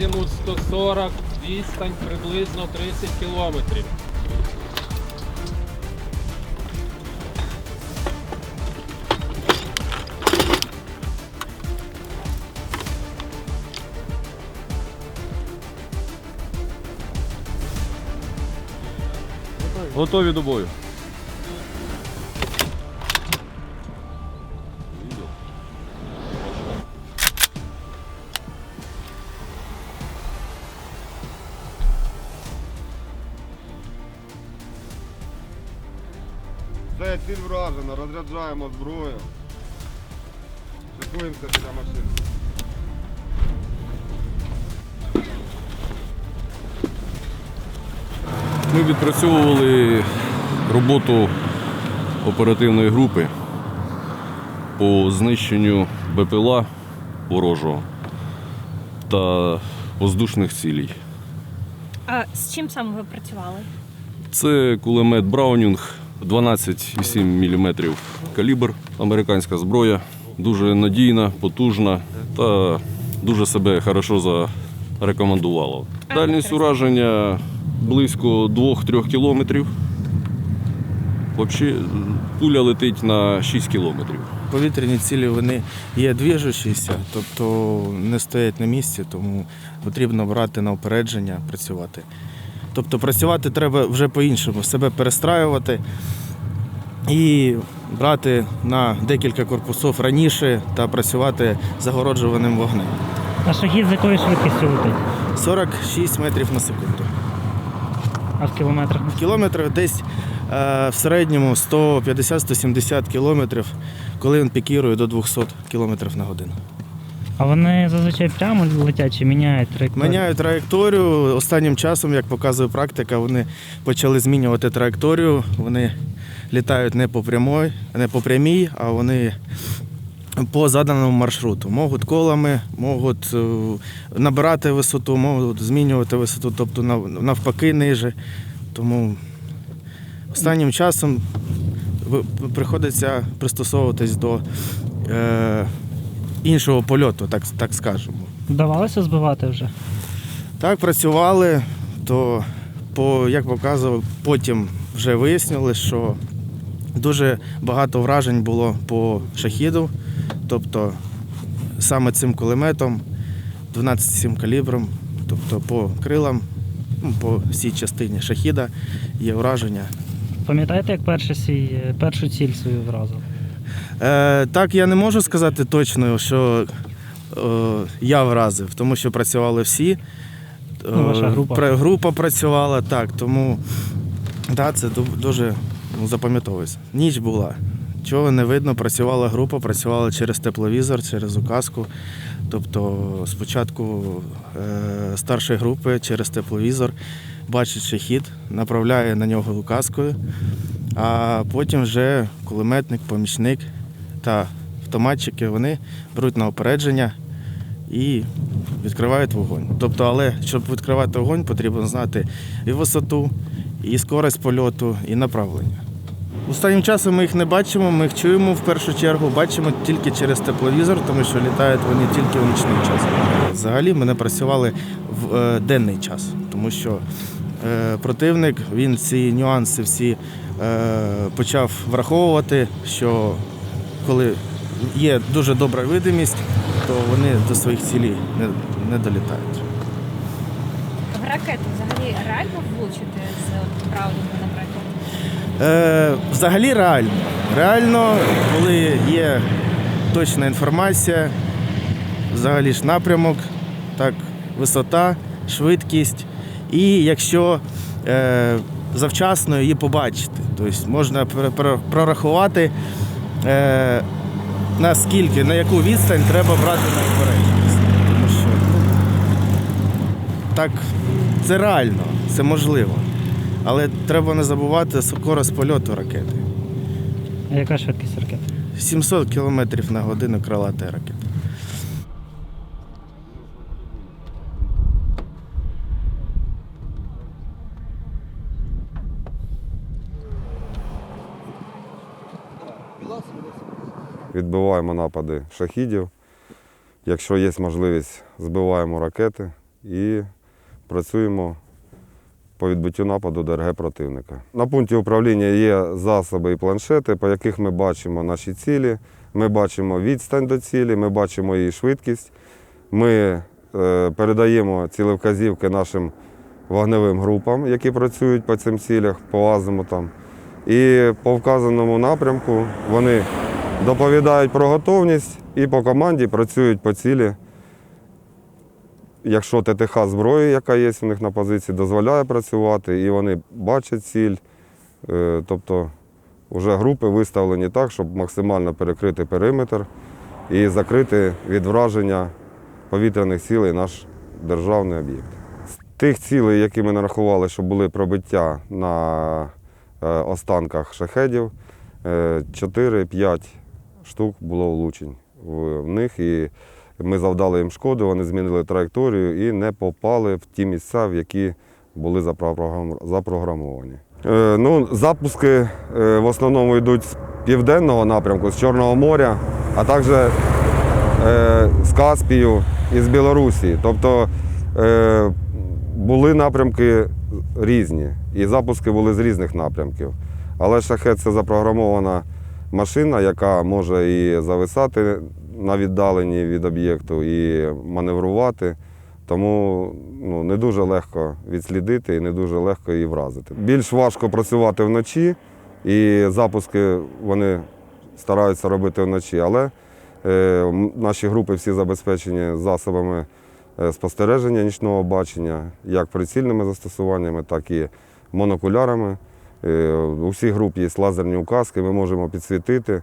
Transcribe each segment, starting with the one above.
Азімут 140, відстань приблизно 30 кілометрів. Готові до бою. Це ціль вражена, розряджаємо зброю. Шикуємося біля машини. Ми відпрацьовували роботу оперативної групи по знищенню БПЛА ворожого та воздушних цілей. А з чим саме ви працювали? Це кулемет Браунінг 12,7 мм калібр, американська зброя, дуже надійна, потужна та дуже себе хорошо зарекомендувала. Дальність ураження близько 2-3 кілометрів. Взагалі, пуля летить на 6 кілометрів. Повітряні цілі вони є двіжущіся, тобто не стоять на місці, тому потрібно брати на опередження, працювати. Тобто працювати треба вже по-іншому, себе перестраювати і брати на декілька корпусів раніше та працювати загороджуваним вогнем. А шахід з якою швидкістю летить? 46 метрів на секунду. А в кілометрах? В кілометрах десь е, в середньому 150-170 кілометрів, коли він пікірує до 200 кілометрів на годину. А вони зазвичай прямо летять чи міняють траєкторію? Міняють траєкторію. Останнім часом, як показує практика, вони почали змінювати траєкторію. Вони літають не по прямой, не по прямій, а вони по заданому маршруту. Можуть колами, можуть е, набирати висоту, можуть змінювати висоту, тобто навпаки ниже. Тому останнім часом приходиться пристосовуватись до е, іншого польоту, так, так скажемо. Вдавалося збивати вже? Так, працювали, то по, як показував, потім вже вияснили, що дуже багато вражень було по шахіду, тобто саме цим кулеметом, 12,7 калібром, тобто по крилам, ну, по всій частині шахіда є враження. Пам'ятаєте, як перший свій, першу ціль свою вразив? Е, так, я не можу сказати точно, що е, я вразив, тому що працювали всі. Ну, ваша Е, група. пра- група працювала, так, тому да, це ду- дуже ну, запам'ятовується. Ніч була. Чого не видно, працювала група, працювала через тепловізор, через указку. Тобто спочатку е, старшої групи через тепловізор бачить шахід, направляє на нього указкою, а потім вже кулеметник, помічник та автоматчики вони беруть на опередження і відкривають вогонь. Тобто, але щоб відкривати вогонь, потрібно знати і висоту, і скорость польоту, і направлення. Останнім часом ми їх не бачимо, ми їх чуємо в першу чергу, бачимо тільки через тепловізор, тому що літають вони тільки в нічний час. Взагалі ми не працювали в е, денний час, тому що е, противник він ці нюанси всі е, почав враховувати, що коли є дуже добра видимість, то вони до своїх цілей не, не долітають. В ракету взагалі реально влучити з Браунінга, наприклад? Е, взагалі реально. Реально, коли є точна інформація, взагалі ж напрямок, так, висота, швидкість. І якщо е, завчасно її побачити, тобто можна прорахувати, е, наскільки, на яку відстань треба брати на опередженість. Тому що ну, так, це реально, це можливо. Але треба не забувати скорость польоту ракети. А яка швидкість ракети? 700 км на годину крилатої ракети. Відбиваємо напади шахідів. Якщо є можливість, збиваємо ракети. і працюємо по відбиттю нападу ДРГ противника. На пункті управління є засоби і планшети, по яких ми бачимо наші цілі, ми бачимо відстань до цілі, ми бачимо її швидкість. Ми е, передаємо цілевказівки нашим вогневим групам, які працюють по цим цілях, по азимутам. І по вказаному напрямку вони доповідають про готовність і по команді працюють по цілі. Якщо ТТХ зброї, яка є у них на позиції, дозволяє працювати, і вони бачать ціль. Е, Тобто вже групи виставлені так, щоб максимально перекрити периметр і закрити від враження повітряних цілей наш державний об'єкт. З тих цілей, які ми нарахували, що були пробиття на останках шахедів, 4-5 штук було влучень в них. І ми завдали їм шкоду, вони змінили траєкторію і не попали в ті місця, в які були запрограмовані. Е, Ну, запуски е, в основному йдуть з південного напрямку, з Чорного моря, а також е, з Каспію і з Білорусі. Тобто е, були напрямки різні, і запуски були з різних напрямків. Але шахет це запрограмована машина, яка може і зависати на віддаленні від об'єкту, і маневрувати. Тому ну, не дуже легко відслідити і не дуже легко її вразити. Більш важко працювати вночі, і запуски вони стараються робити вночі, але е, наші групи всі забезпечені засобами спостереження нічного бачення, як прицільними застосуваннями, так і монокулярами. Е, У всіх груп є лазерні указки, ми можемо підсвітити.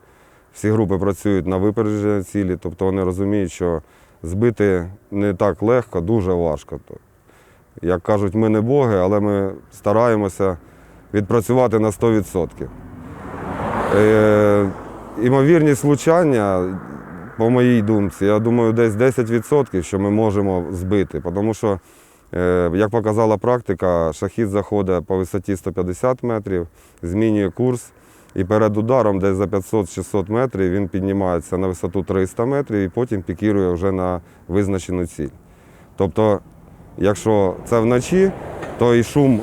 Всі групи працюють на випередження цілі, тобто вони розуміють, що збити не так легко, дуже важко. Як кажуть, ми не боги, але ми стараємося відпрацювати на 100%. Е, імовірність влучання, по моїй думці, я думаю, десь 10%, що ми можемо збити. Тому що, е, як показала практика, шахід заходить по висоті 150 метрів, змінює курс. І перед ударом десь за 500-600 метрів він піднімається на висоту 300 метрів і потім пікірує вже на визначену ціль. Тобто, якщо це вночі, то і шум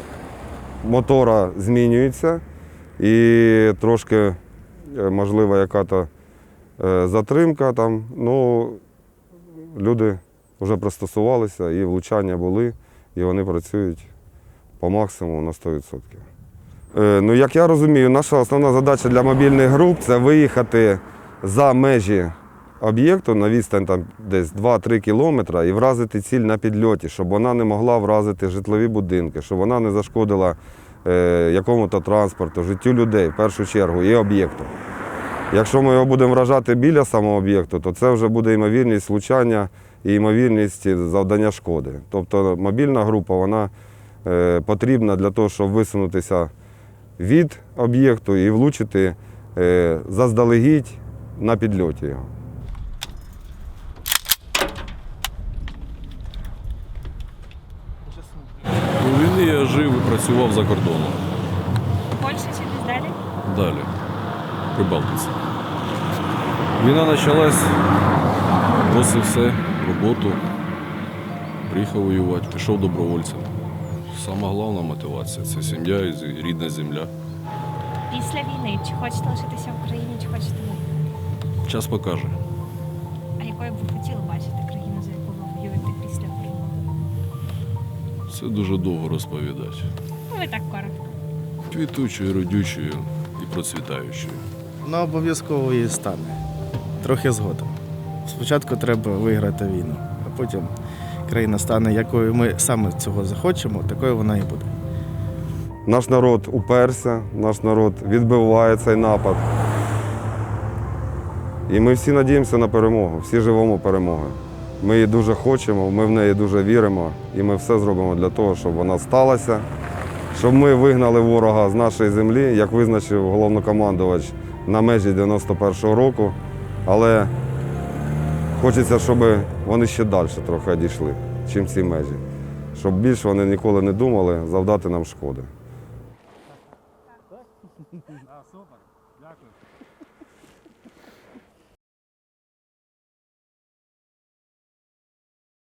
мотора змінюється, і трошки, е, можливо, яка-то затримка там. Ну, люди вже пристосувалися і влучання були, і вони працюють по максимуму на 100%. Е, Ну, як я розумію, наша основна задача для мобільних груп це виїхати за межі об'єкту на відстань там, десь 2-3 кілометри і вразити ціль на підльоті, щоб вона не могла вразити житлові будинки, щоб вона не зашкодила е, якому-то транспорту, життю людей в першу чергу і об'єкту. Якщо ми його будемо вражати біля самого об'єкту, то це вже буде ймовірність влучання і ймовірність завдання шкоди. Тобто мобільна група вона е, потрібна для того, щоб висунутися від об'єкту і влучити е, заздалегідь на підльоті його. У війни я жив і працював за кордоном. Польща чи десь далі? Далі. Прибалтиці. Війна почалась, бросив все, роботу. Приїхав воювати, пішов добровольцем. Сама головна мотивація це сім'я і рідна земля. Після війни чи хочете лишитися в Україні, чи хочете виїхати? Час покаже. А якою б ви хотіли бачити країну, за яку ви воюєте після перемоги? Це дуже довго розповідати. Ну, ви так коротко. Квітучою, родючою і процвітаючою. Вона обов'язково її стане. Трохи згодом. Спочатку треба виграти війну, а потім країна стане, якою ми саме цього захочемо, такою вона і буде. Наш народ уперся, наш народ відбиває цей напад. І ми всі надіємося на перемогу, всі живемо перемоги. Ми її дуже хочемо, ми в неї дуже віримо, і ми все зробимо для того, щоб вона сталася, щоб ми вигнали ворога з нашої землі, як визначив головнокомандувач на межі 91-го року. Але хочеться, щоб вони ще далі трохи дійшли, чим ці межі. Щоб більше вони ніколи не думали завдати нам шкоди.